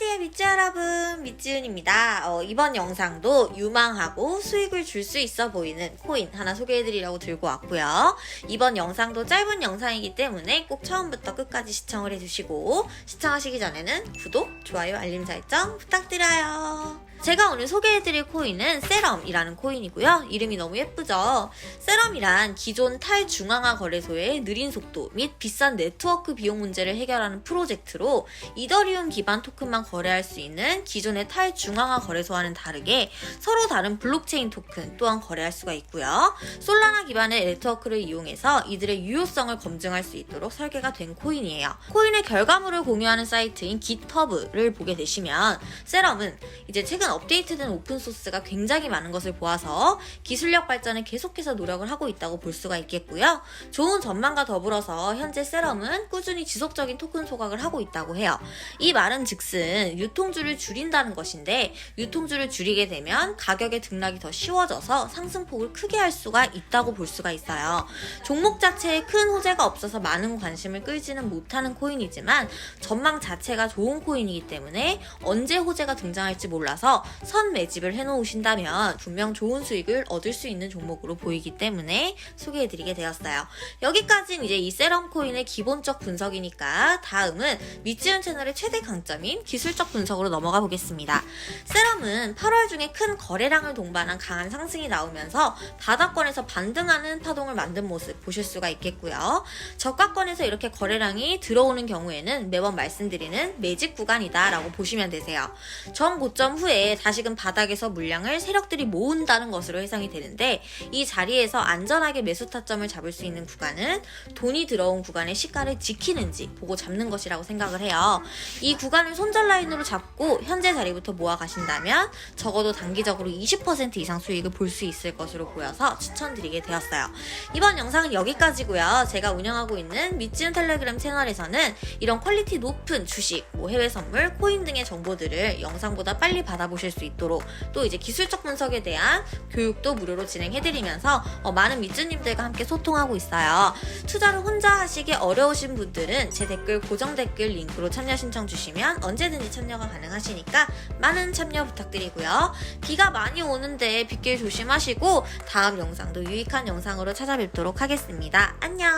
Rosie. 안녕하세요 미쯔 여러분 미쯔은입니다 어, 이번 영상도 유망하고 수익을 줄 수 있어 보이는 코인 하나 소개해드리려고 들고 왔고요 이번 영상도 짧은 영상이기 때문에 꼭 처음부터 끝까지 시청을 해주시고 시청하시기 전에는 구독, 좋아요, 알림 설정 부탁드려요 제가 오늘 소개해드릴 코인은 세럼이라는 코인이고요. 이름이 너무 예쁘죠? 세럼이란 기존 탈중앙화 거래소의 느린 속도 및 비싼 네트워크 비용 문제를 해결하는 프로젝트로 이더리움 기반 토큰만 거래 할 수 있는 기존의 탈중앙화 거래소와는 다르게 서로 다른 블록체인 토큰 또한 거래할 수가 있고요. 솔라나 기반의 네트워크를 이용해서 이들의 유효성을 검증할 수 있도록 설계가 된 코인이에요. 코인의 결과물을 공유하는 사이트인 GitHub를 보게 되시면 세럼은 이제 최근 업데이트된 오픈소스가 굉장히 많은 것을 보아서 기술력 발전에 계속해서 노력을 하고 있다고 볼 수가 있겠고요. 좋은 전망과 더불어서 현재 세럼은 꾸준히 지속적인 토큰 소각을 하고 있다고 해요. 이 말은 즉슨 유통주를 줄인다는 것인데 유통주를 줄이게 되면 가격의 등락이 더 쉬워져서 상승폭을 크게 할 수가 있다고 볼 수가 있어요. 종목 자체에 큰 호재가 없어서 많은 관심을 끌지는 못하는 코인이지만 전망 자체가 좋은 코인이기 때문에 언제 호재가 등장할지 몰라서 선 매집을 해놓으신다면 분명 좋은 수익을 얻을 수 있는 종목으로 보이기 때문에 소개해드리게 되었어요. 여기까지는 이제 이 세럼 코인의 기본적 분석이니까 다음은 미지은 채널의 최대 강점인 기술 적 분석으로 넘어가 보겠습니다. 세럼은 8월 중에 큰 거래량을 동반한 강한 상승이 나오면서 바닥권에서 반등하는 파동을 만든 모습 보실 수가 있겠고요. 저가권에서 이렇게 거래량이 들어오는 경우에는 매번 말씀드리는 매직 구간이다 라고 보시면 되세요. 전 고점 후에 다시금 바닥에서 물량을 세력들이 모은다는 것으로 해석이 되는데 이 자리에서 안전하게 매수 타점을 잡을 수 있는 구간은 돈이 들어온 구간의 시가를 지키는지 보고 잡는 것이라고 생각을 해요. 이 구간을 손절 라인 으로 잡고 현재 자리부터 모아 가신다면 적어도 단기적으로 20% 이상 수익을 볼 수 있을 것으로 보여서 추천드리게 되었어요. 이번 영상은 여기까지고요. 제가 운영하고 있는 미지은 텔레그램 채널에서는 이런 퀄리티 높은 주식, 뭐 해외 선물, 코인 등의 정보들을 영상보다 빨리 받아보실 수 있도록 또 이제 기술적 분석에 대한 교육도 무료로 진행해드리면서 어, 많은 미주님들과 함께 소통하고 있어요. 투자를 혼자 하시기 어려우신 분들은 제 댓글 고정 댓글 링크로 참여 신청 주시면 언제든지 참여가 가능하시니까 많은 참여 부탁드리고요. 비가 많이 오는데 빗길 조심하시고 다음 영상도 유익한 영상으로 찾아뵙도록 하겠습니다. 안녕!